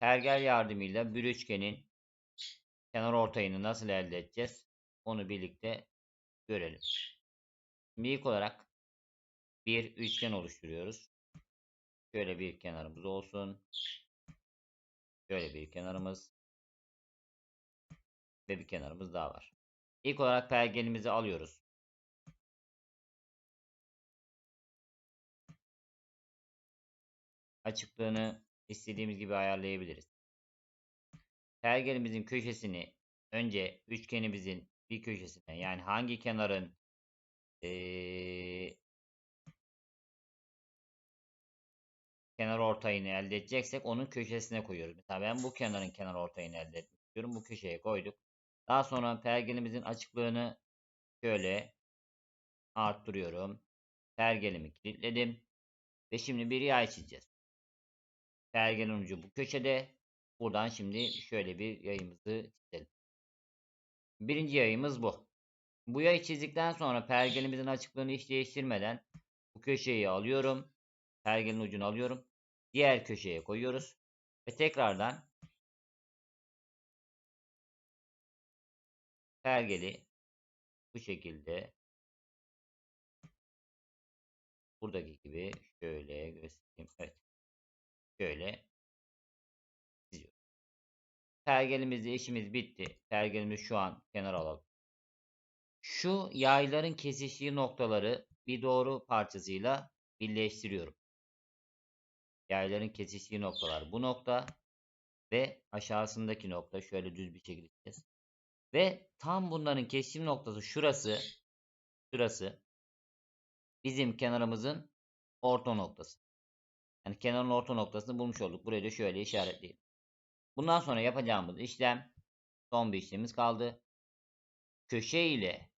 pergel yardımıyla bir üçgenin kenar ortayını nasıl elde edeceğiz? Onu birlikte görelim. Şimdi ilk olarak bir üçgen oluşturuyoruz. Şöyle bir kenarımız olsun. Şöyle bir kenarımız. Ve bir kenarımız daha var. İlk olarak pergelimizi alıyoruz. Açıklığını istediğimiz gibi ayarlayabiliriz. Pergelimizin köşesini önce üçgenimizin bir köşesine yani hangi kenarın ee, kenar ortayını elde edeceksek onun köşesine koyuyoruz. Mesela ben bu kenarın kenar ortayını elde etmek istiyorum. Bu köşeye koyduk. Daha sonra pergelimizin açıklığını şöyle arttırıyorum. Pergelimi kilitledim. Ve şimdi bir yay çizeceğiz. Pergelin ucu bu köşede. Buradan şimdi şöyle bir yayımızı çizelim. Birinci yayımız bu. Bu yayı çizdikten sonra pergelimizin açıklığını hiç değiştirmeden bu köşeyi alıyorum. Pergelin ucunu alıyorum. Diğer köşeye koyuyoruz. Ve tekrardan pergeli bu şekilde buradaki gibi şöyle göstereyim. Evet. Şöyle çiziyorum. Pergelimizde işimiz bitti. Pergelimizi şu an kenara alalım. Şu yayların kesiştiği noktaları bir doğru parçasıyla birleştiriyorum. Yayların kesiştiği noktalar bu nokta ve aşağısındaki nokta şöyle düz bir şekilde. Ve tam bunların kesişim noktası şurası şurası bizim kenarımızın orta noktası. Yani kenarın orta noktasını bulmuş olduk. Burayı da şöyle işaretleyelim. Bundan sonra yapacağımız işlem son bir işlemimiz kaldı. Köşe ile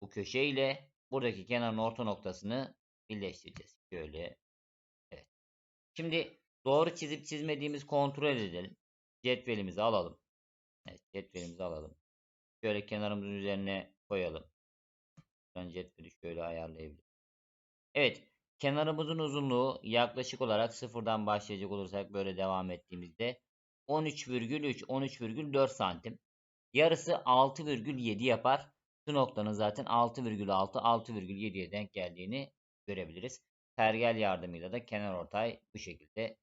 bu köşe ile buradaki kenarın orta noktasını birleştireceğiz. Şöyle. Evet. Şimdi doğru çizip çizmediğimiz kontrol edelim. Cetvelimizi alalım. Evet, cetvelimizi alalım. Şöyle kenarımızın üzerine koyalım. Ben cetveli şöyle ayarlayabilirim. Evet. Kenarımızın uzunluğu yaklaşık olarak sıfırdan başlayacak olursak böyle devam ettiğimizde 13,3 13,4 santim. Yarısı 6,7 yapar. Şu noktanın zaten 6,6 6,7'ye denk geldiğini görebiliriz. Pergel yardımıyla da kenar ortay bu şekilde